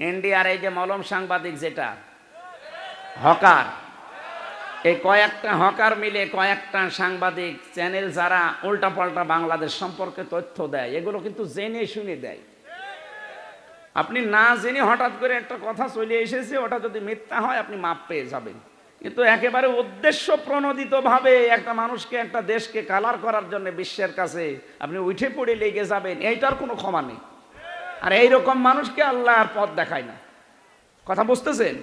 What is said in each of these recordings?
ইন্ডিয়ার এই যে মলম সাংবাদিক যেটা, হকার। এই কয়েকটা হকার মিলে কয়েকটা সাংবাদিক চ্যানেল যারা উল্টাপাল্টা বাংলাদেশ সম্পর্কে তথ্য দেয়, এগুলো কিন্তু জেনে শুনে দেয়। আপনি না জেনে হঠাৎ করে একটা কথা চলে এসেছে, ওটা যদি মিথ্যা হয়, আপনি মাপ পেয়ে যাবেন। কিন্তু একেবারে উদ্দেশ্য প্রণোদিতভাবে একটা মানুষকে, একটা দেশকে কালার করার জন্য বিশ্বের কাছে আপনি উঠে পড়ে লেগে যাবেন, এইটার কোনো ক্ষমা নেই। আর এইরকম মানুষকে আল্লাহ আর পথ দেখায় না। কথা বুঝতেছেন?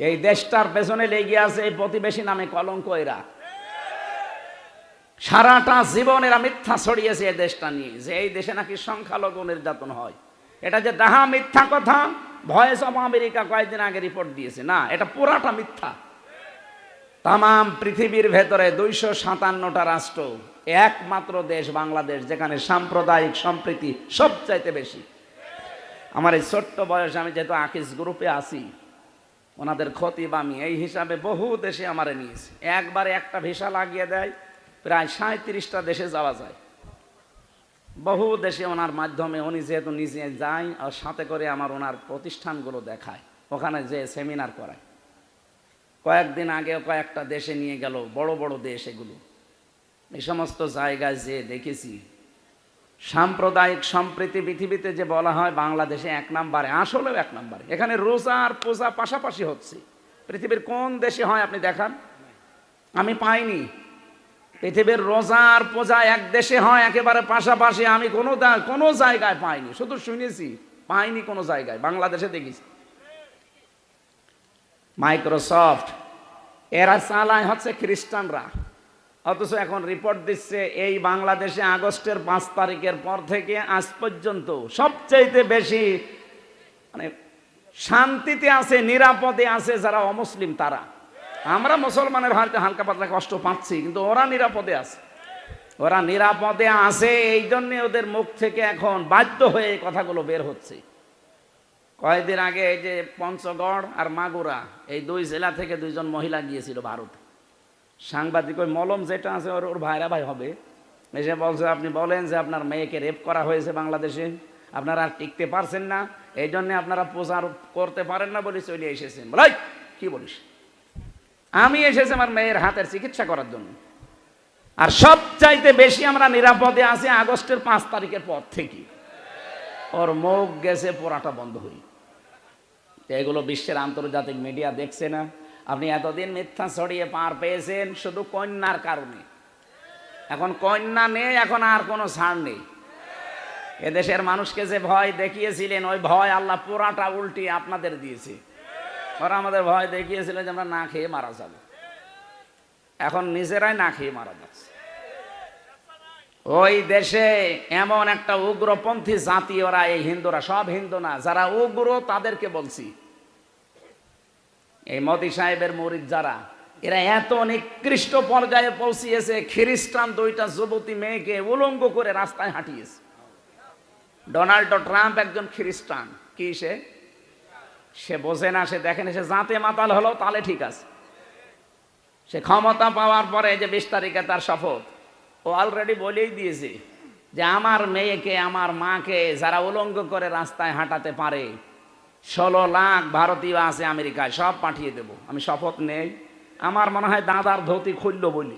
এই দেশটার পেছনে লেগে আছে এই প্রতিবেশী নামে কলঙ্ক এরা। সারাটা জীবন এরা মিথ্যা ছড়িয়েছে এই দেশটা নিয়ে, যে এই দেশে নাকি সংখ্যালঘু নির্যাতন হয়। এটা যে দাহা মিথ্যা কথা ভয়েস অফ আমেরিকা কয়েকদিন আগে রিপোর্ট দিয়েছে। না, এটা পুরাটা মিথ্যা। তাম পৃথিবীর ভেতরে দুইশো সাতান্নটা রাষ্ট্র একমাত্র দেশ বাংলাদেশ, যেখানে সাম্প্রদায়িক সম্প্রীতি সবচাইতে বেশি। আমার এই ছোট্ট বয়স আমি যেহেতু আকিস গ্রুপে আছি, ওনাদের খতিব আমি এই হিসাবে বহু দেশে আমারে নিয়েছে। একবারে একটা ভিসা লাগিয়ে দেয়, প্রায় সাঁত্রিশটা দেশে যাওয়া যায়। বহু দেশে ওনার মাধ্যমে উনি যেহেতু নিজে যায় আর সাথে করে আমার ওনার প্রতিষ্ঠানগুলো দেখায়, ওখানে যে সেমিনার করায়। কয়েকদিন আগে কয়েকটা দেশে নিয়ে গেল, বড় বড় দেশ এগুলো। এই সমস্ত জায়গায় যে দেখেছি, সাম্প্রদায়িক সম্প্রীতি পৃথিবীতে যে বলা হয় বাংলাদেশে এক নাম্বারে, আসলেও এক নাম্বারে। এখানে রোজা আর পূজা পাশাপাশি হচ্ছে। পৃথিবীর কোন দেশে হয় আপনি দেখান? আমি পাইনি। পৃথিবীর রোজা আর পূজা এক দেশে হয়, একেবারে পাশাপাশি আমি কোনো কোনো জায়গায় পাইনি। শুধু শুনেছি, পাইনি কোনো জায়গায়। বাংলাদেশে দেখেছি। মাইক্রোসফট, এরা চালায় হচ্ছে খ্রিস্টানরা। অথচ এখন রিপোর্ট দিচ্ছে এই বাংলাদেশে আগস্টের পাঁচ তারিখের পর থেকে আজ পর্যন্ত সবচাইতে বেশি মানে শান্তিতে আছে, নিরাপদে আছে যারা অমুসলিম তারা। আমরা মুসলমানের হয়তো হালকা পাতলা কষ্ট পাচ্ছি, কিন্তু ওরা নিরাপদে আছে। ওরা নিরাপদে আছে এই জন্যে ওদের মুখ থেকে এখন বাধ্য হয়ে এই কথাগুলো বের হচ্ছে। কয়েকদিন আগে এই যে পঞ্চগড় আর মাগুরা, এই দুই জেলা থেকে দুইজন মহিলা গিয়েছিল ভারত। সাংবাদিক ওই মলম যেটা আছে, ওর ওর ভাইরা ভাই হবে। এসে বলছে, আপনি বলেন যে আপনার মেয়েকে রেপ করা হয়েছে বাংলাদেশে। আপনারা আর টিকতে পারছেন না। এই জন্যে আপনারা প্রচার করতে পারেন না বলে চলে এসেছেন। বলাই কি বলিস? আমি এসেছি আমার মেয়ের হাতের চিকিৎসা করার জন্য। আর সবচাইতে বেশি আমরা নিরাপদে আছি আগস্টের পাঁচ তারিখের পর থেকে। ওর মুখ গেছে, পোড়াটা বন্ধ হই এগুলো বিশ্বের আন্তর্জাতিক মিডিয়া দেখছে না। আপনি এতদিন মিথ্যা ছড়িয়ে পার পেয়েছেন শুধু কন্যার কারণে। এখন কন্যা নেই, এখন আর কোনো ছাড় নেই। এদেশের মানুষকে যে ভয় দেখিয়েছিলেন, ওই ভয় আল্লাহ পুরাটা উল্টি আপনাদের দিয়েছে। ওরা আমাদের ভয় দেখিয়েছিল যে আমরা না খেয়ে মারা যাব। এখন নিজেরাই না খেয়ে মারা যাচ্ছে। ওই দেশে এমন একটা উগ্রপন্থী জাতি, ওরা এই হিন্দুরা, সব হিন্দু না, যারা উগ্র তাদেরকে বলছি। এই মতি সাহেবের মরিদ যারা, এরা এত নিকৃষ্ট পর্যায়ে পৌঁছিয়েছে, খ্রিস্টান দুইটা যুবতী মেয়েকে উলঙ্গ করে রাস্তায় হাঁটিয়েছে। ডোনাল্ড ট্রাম্প একজন খ্রিস্টান, কি সে? সে বোঝে না, সে দেখেন সে জাঁতে মাতাল হলো তাহলে ঠিক আছে। সে ক্ষমতা পাওয়ার পরে যে বিশ তারিখে তার শপথ, ও অলরেডি বলেই দিয়েছে যে আমার মেয়েকে, আমার মাকে যারা উলঙ্গ করে রাস্তায় হাঁটাতে পারে ষোলো লাখ ভারতীয় আছে আমেরিকায়, সব পাঠিয়ে দেব। আমি শপথ নেই। আমার মনে হয় দাদার ধুতি খুলল বলি।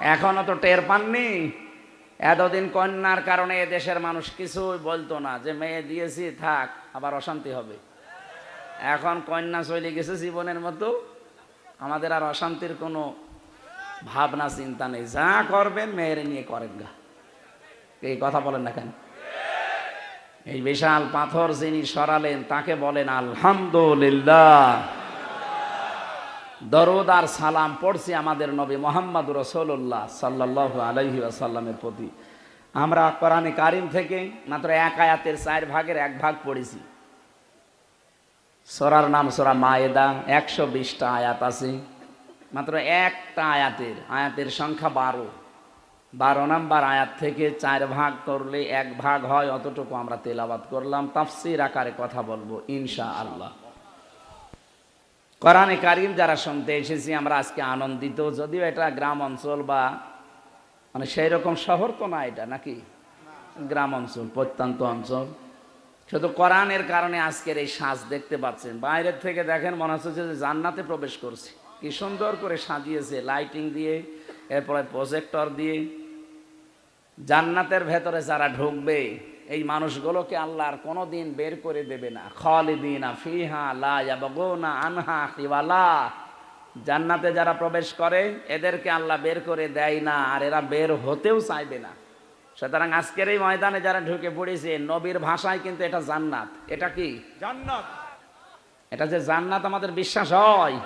এখনও তো টের পাননি। এতদিন কন্যার কারণে দেশের মানুষ কিছুই বলতো না যে, মেয়ে দিয়েছি, থাক, আবার অশান্তি হবে। এখন কন্যা চলে গেছে জীবনের মতো। আমাদের আর অশান্তির কোনো ভাবনা, চিন্তা নেই। যা করবেন, মেয়ের নিয়ে করেন গা। এই কথা বলেন না কেন? এই বিশাল পাথর যিনি সরালেন, তাকে বলেন, আলহামদুলিল্লাহ। দরদ আর সালাম পড়ছি আমাদের নবী মোহাম্মদ রসুল্লাহ সাল্লাহ আলহি আসাল্লামের প্রতি। আমরা কোরআনে কারিম থেকে মাত্র এক আয়াতের চার ভাগের এক ভাগ পড়েছি। সরার নাম সরা মায়েদা, একশো বিশটা আয়াত আছে। মাত্র একটা আয়াতের আয়াতের সংখ্যা বারো। বারো নাম্বার আয়াত থেকে চার ভাগ করলে এক ভাগ হয়, অতটুকু আমরা তেলাবাদ করলাম। তাফসির আকারে কথা বলব ইনশা আল্লাহ কোরআনে কারিম যারা শুনতে এসেছি, আমরা আজকে আনন্দিত। যদিও এটা গ্রাম অঞ্চল বা মানে সেই রকম শহর তো না এটা, নাকি? গ্রাম অঞ্চল, প্রত্যন্ত অঞ্চল। শুধু কোরআনের কারণে আজকের এই সাজ দেখতে পাচ্ছেন। বাইরের থেকে দেখেন, মনে হচ্ছে যে জান্নাতে প্রবেশ করছে। কি সুন্দর করে সাজিয়েছে, লাইটিং দিয়ে, এরপরে প্রজেক্টর দিয়ে। জান্নাতের ভেতরে যারা ঢুকবে এই মানুষগুলোকে আল্লাহর কোনো দিন বের করে দেবে না। খালিদিনা ফিহা লা ইয়াবগুনা আনহা খিওয়ালা। জান্নাতে যারা প্রবেশ করে এদেরকে আল্লাহ বের করে দেয় না আর এরা বের হতেও চাইবে না। সুতরাং আজকের এই ময়দানে যারা ঢুকে পড়েছে নবীর ভাষায় কিন্তু এটা জান্নাত। এটা কি? জান্নাত। এটা যে জান্নাত আমাদের বিশ্বাস হয়।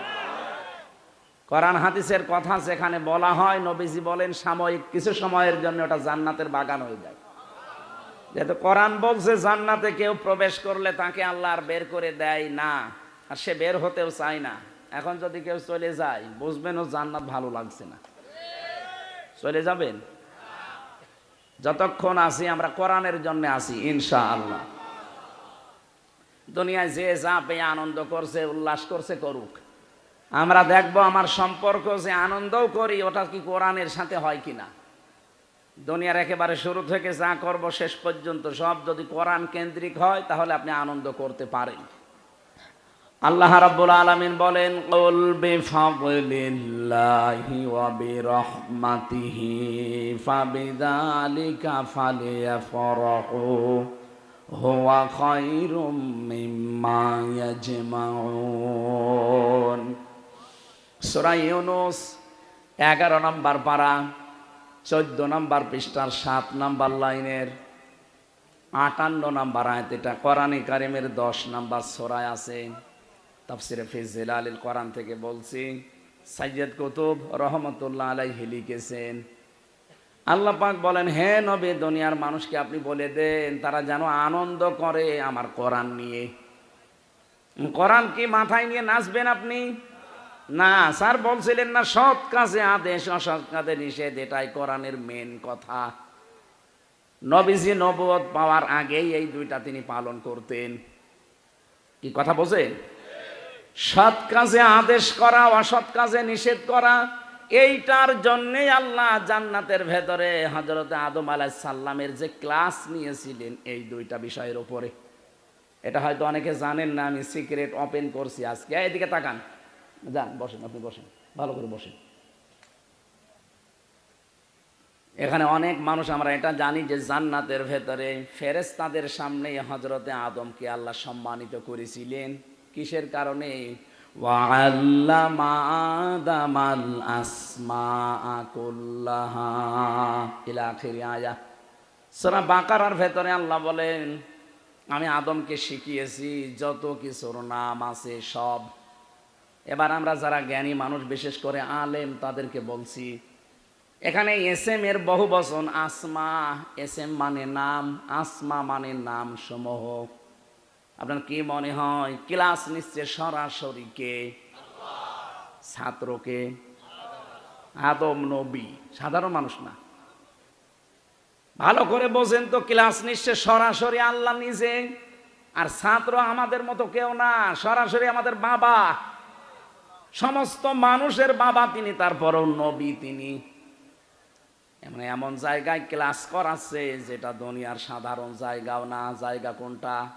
কোরআন হাদিসের কথা যেখানে বলা হয়, নবীজি বলেন, সাময়িক কিছু সময়ের জন্য ওটা জান্নাতের বাগান হয়ে যায়। যেহেতু কোরআন বলছে, জান্নাতে কেউ প্রবেশ করলে তাকে আল্লাহ আর বের করে দেয় না, আর সে বের হতেও চায় না। এখন যদি কেউ চলে যায়, বুঝবেন ও জান্নাত ভালো লাগছে না। চলে যাবেন? যতক্ষণ আসি আমরা কোরআনের জন্য আসি ইনশা আল্লাহ দুনিয়ায় যে যা পেয়ে আনন্দ করছে, উল্লাস করছে, করুক। আমরা দেখব আমার সম্পর্ক যে আনন্দও করি, ওটা কি কোরআনের সাথে হয় কিনা। দুনিয়ার একেবারে শুরু থেকে যা করব শেষ পর্যন্ত সব যদি কোরআন কেন্দ্রিক হয়, তাহলে আপনি আনন্দ করতে পারেন। আল্লাহ রাব্বুল আলামিন বলেন, কুল বিফাদলিল্লাহি ওয়া বিরহমাতিহি, ফাবিযালিকা ফালিয়াফরাহু, হুয়া খায়রুম মিম্মা ইয়াজমাউন। সূরা ইউনূস 11 নম্বর পারা, চোদ্দ নম্বর পৃষ্ঠার সাত নম্বর লাইনের আটান্ন নম্বর আয়াত, এটা কোরআনে কারিমের দশ নম্বর সোরায় আছে। তাফসিরে ফিজিল আলীল কোরআন থেকে বলছি সাইয়দ কুতুব রহমতুল্লাহ আলাইহি লিখেছেন, আল্লাহ পাক বলেন, হে নবী, দুনিয়ার মানুষকে আপনি বলে দেন, তারা যেন আনন্দ করে আমার কোরআন নিয়ে। কোরআন কি মাথায় নিয়ে নাচবেন আপনি? না, স্যার বলছিলেন না, সৎ কাজে আদেশ, অসৎ কাজে নিষেধ, এটাই কোরআনের মেন কথা। নবীজি নবদ পাওয়ার আগেই এই দুইটা তিনি পালন করতেন। কি কথা বোঝে সৎ কাজে আদেশ করা, অসৎ কাজে নিষেধ করা, এইটার জন্যেই আল্লাহ জান্নাতের ভেতরে হজরত আদম আলাহ সাল্লামের যে ক্লাস নিয়েছিলেন এই দুইটা বিষয়ের উপরে। এটা হয়তো অনেকে জানেন না, আমি সিক্রেট ওপেন করছি আজকে। এদিকে তাকান। যান, বসেন আপনি, বসেন। ভালো করে বসেন। এখানে অনেক মানুষ, আমরা এটা জানি যে জান্নাতের ভেতরে ফেরেস্তাদের সামনে হজরতে আদমকে আল্লাহ সম্মানিত করেছিলেন। কিসের কারণে? বাঁকার ভেতরে আল্লাহ বলেন, আমি আদমকে শিখিয়েছি, যত কিছুর নাম আছে সব এবার আমরা যারা জ্ঞানী মানুষ, বিশেষ করে আলেম, তাদেরকে বলছি, এখানে এস এম এর বহু বচন, আসমা এস এম মানে নাম, আসমা মানে নাম সমূহ আপনার কি মনে হয়, ক্লাস নিচ্ছে সরাসরি কে? ছাত্রকে। আদম নবী, সাধারণ মানুষ না। ভালো করে বোঝেন তো, ক্লাস নিচ্ছে সরাসরি আল্লাহ নিজে, আর ছাত্র আমাদের মতো কেউ না, সরাসরি আমাদের বাবা। সমস্ত মানুষের বাবা তিনি, তারপরও নবী তিনি। মানে এমন জায়গায় ক্লাস করাচ্ছে যেটা দুনিয়ার সাধারণ জায়গাও না, জায়গা কোনটা?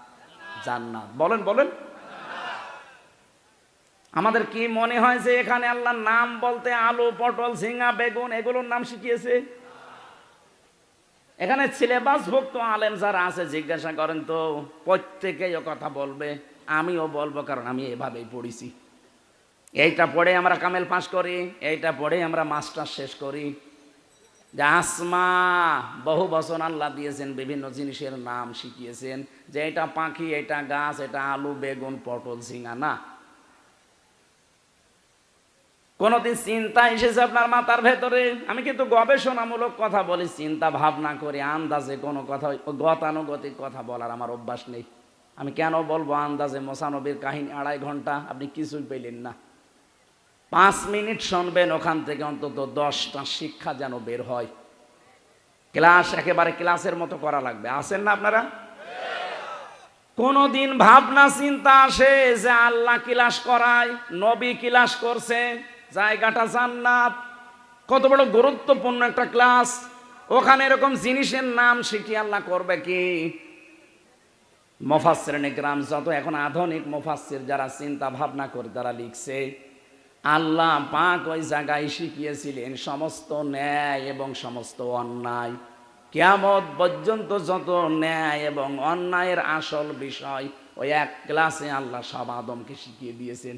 জান্নাত। বলেন বলেন। আমাদের কি মনে হয় যে এখানে আল্লাহর নাম বলতে আলু, পটল, ঝিঙা, বেগুন, এগুলোর নাম শিখিয়েছে? এখানে সিলেবাস ভুক্ত আলেম যারা আছে, জিজ্ঞাসা করেন তো, প্রত্যেকেই কথা বলবে, আমিও বলব, কারণ আমি এভাবেই পড়েছি। এইটা পড়ে আমরা কামেল পাস করি, এইটা পড়ে আমরা মাস্টার শেষ করি। যে আসমা, বহু বছর আল্লাহ দিয়েছেন, বিভিন্ন জিনিসের নাম শিখিয়েছেন। যে এটা পাখি, এটা গাছ, এটা আলু, বেগুন, পটল, ঝিঙা, না। কোনোদিন চিন্তা এসেছে আপনার মাথার ভেতরে? আমি কিন্তু গবেষণামূলক কথা বলি, চিন্তা ভাবনা করে, আন্দাজে কোনো কথা, গতানুগতিক কথা বলার আমার অভ্যাস নেই। আমি কেন বলব আন্দাজে? মোসানবীর কাহিনী আড়াই ঘণ্টা, আপনি কিছুই পেলেন না। পাঁচ মিনিট শুনবেন ওখান থেকে অন্তত দশটা শিক্ষা যেন বের হয়। ক্লাস একেবারে ক্লাসের মতো করা লাগবে। আসেন না আপনারা? কোনদিন ভাবনা চিন্তা আসে যে আল্লাহ ক্লাস করায়, নবী ক্লাস করছে, জায়গাটা জান্নাত। কত বড় গুরুত্বপূর্ণ একটা ক্লাস। ওখানে এরকম জিনিসের নাম শিখিয়ে আল্লাহ করবে কি? মফাসের গ্রাম যত এখন আধুনিক মফাসের যারা চিন্তা ভাবনা করে তারা লিখছে আল্লাহ পাক ওই জায়গায় শিখিয়েছিলেন সমস্ত ন্যায় এবং সমস্ত অন্যায়। কেয়ামত পর্যন্ত যত ন্যায় এবং অন্যায়ের আসল বিষয় ওই এক ক্লাসে আল্লাহ সব আদমকে শিখিয়ে দিয়েছেন।